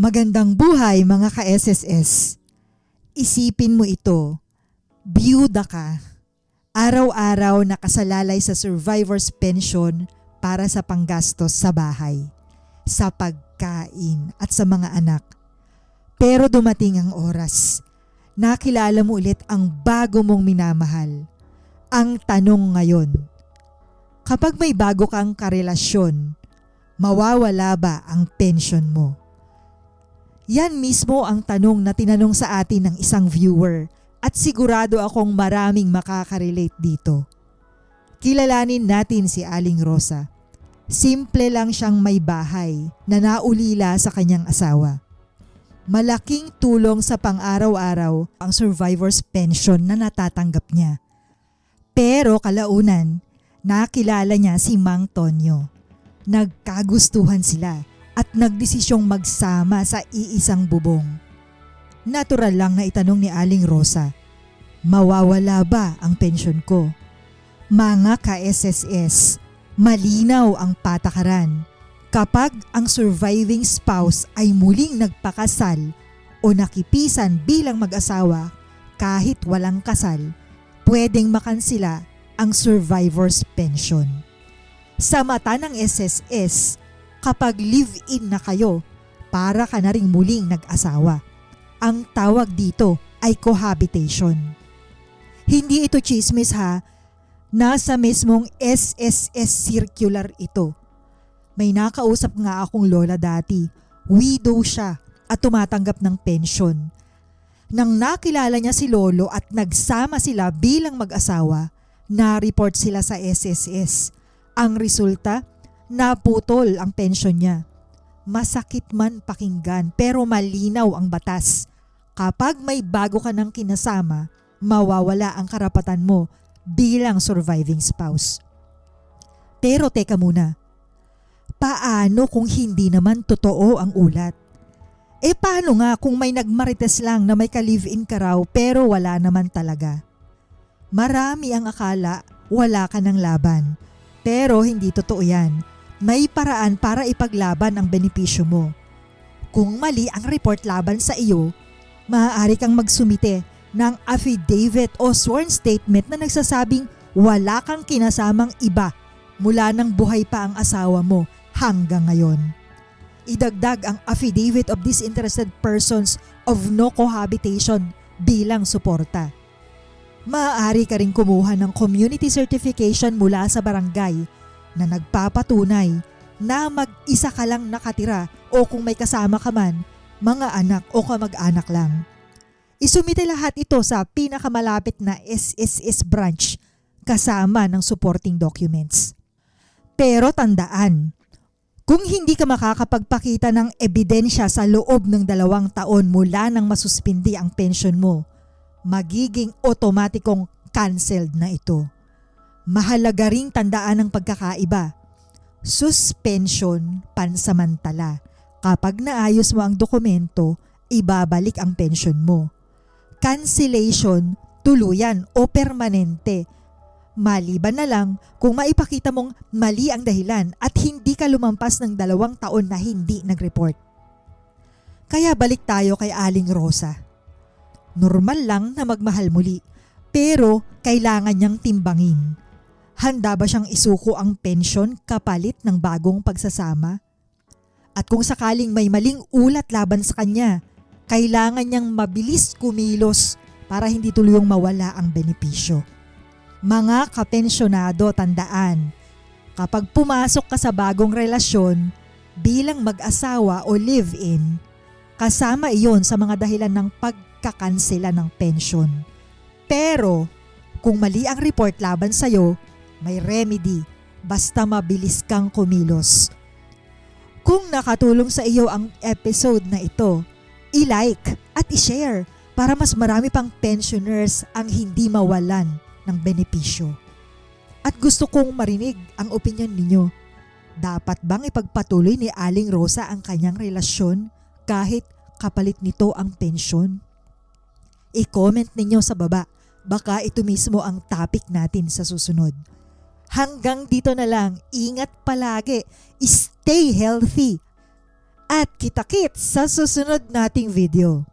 Magandang buhay mga ka-SSS. Isipin mo ito, biyuda ka. Araw-araw nakasalalay sa survivor's pension para sa panggastos sa bahay, sa pagkain at sa mga anak. Pero dumating ang oras. Nakilala mo ulit ang bago mong minamahal. Ang tanong ngayon, kapag may bago kang karelasyon, mawawala ba ang pension mo? Yan mismo ang tanong na tinanong sa atin ng isang viewer at sigurado akong maraming makakarelate dito. Kilalanin natin si Aling Rosa. Simple lang siyang may bahay na naulila sa kanyang asawa. Malaking tulong sa pang-araw-araw ang survivor's pension na natatanggap niya. Pero kalaunan, nakilala niya si Mang Tonyo. Nagkagustuhan sila at nagdesisyong magsama sa iisang bubong. Natural lang na itanong ni Aling Rosa, mawawala ba ang pensyon ko? Mga ka-SSS, malinaw ang patakaran. Kapag ang surviving spouse ay muling nagpakasal o nakipisan bilang mag-asawa kahit walang kasal, pwedeng makansila ang survivor's pension. Sa mata ng SSS, kapag live-in na kayo, para ka na rin muling nag-asawa. Ang tawag dito ay cohabitation. Hindi ito chismis ha, nasa mismong SSS circular ito. May nakausap nga akong lola dati, widow siya at tumatanggap ng pension. Nang nakilala niya si lolo at nagsama sila bilang mag-asawa, na-report sila sa SSS. Ang resulta, naputol ang pensyon niya. Masakit man pakinggan pero malinaw ang batas. Kapag may bago ka ng kinasama, mawawala ang karapatan mo bilang surviving spouse. Pero teka muna, paano kung hindi naman totoo ang ulat? Eh paano nga kung may nagmarites lang na may ka-live-in ka raw pero wala naman talaga? Marami ang akala wala ka ng laban. Pero hindi totoo yan may paraan para ipaglaban ang benepisyo mo. Kung mali ang report laban sa iyo, maaari kang magsumite ng affidavit o sworn statement na nagsasabing wala kang kinasamang iba mula nang buhay pa ang asawa mo hanggang ngayon. Idagdag ang affidavit of disinterested persons of no cohabitation bilang suporta. Maaari ka rin kumuha ng community certification mula sa barangay na nagpapatunay na mag-isa ka lang nakatira o kung may kasama ka man, mga anak o kamag-anak lang. Isumite lahat ito sa pinakamalapit na SSS branch kasama ng supporting documents. Pero tandaan, kung hindi ka makakapagpakita ng ebidensya sa loob ng dalawang taon mula nang masuspindi ang pension mo, magiging otomatikong cancelled na ito. Mahalaga ring tandaan ang pagkakaiba. Suspension pansamantala. Kapag naayos mo ang dokumento, ibabalik ang pension mo. Cancellation, tuluyan o permanente. Maliban na lang kung maipakita mong mali ang dahilan at hindi ka lumampas ng dalawang taon na hindi nag-report. Kaya balik tayo kay Aling Rosa. Normal lang na magmahal muli, pero kailangan niyang timbangin Handa ba siyang isuko ang pensyon kapalit ng bagong pagsasama? At kung sakaling may maling ulat laban sa kanya, kailangan niyang mabilis kumilos para hindi tuluyong mawala ang benepisyo. Mga kapensyonado, tandaan, kapag pumasok ka sa bagong relasyon bilang mag-asawa o live-in, kasama iyon sa mga dahilan ng pagkakansela ng pensyon. Pero kung mali ang report laban sa'yo, may remedy basta mabilis kang kumilos. Kung nakatulong sa iyo ang episode na ito, i-like at i-share para mas marami pang pensioners ang hindi mawalan ng benepisyo. At gusto kong marinig ang opinion ninyo. Dapat bang ipagpatuloy ni Aling Rosa ang kanyang relasyon kahit kapalit nito ang pensyon? I-comment ninyo sa baba. Baka ito mismo ang topic natin sa susunod. Hanggang dito na lang. Ingat palagi. Stay healthy. At kita-kits sa susunod nating video.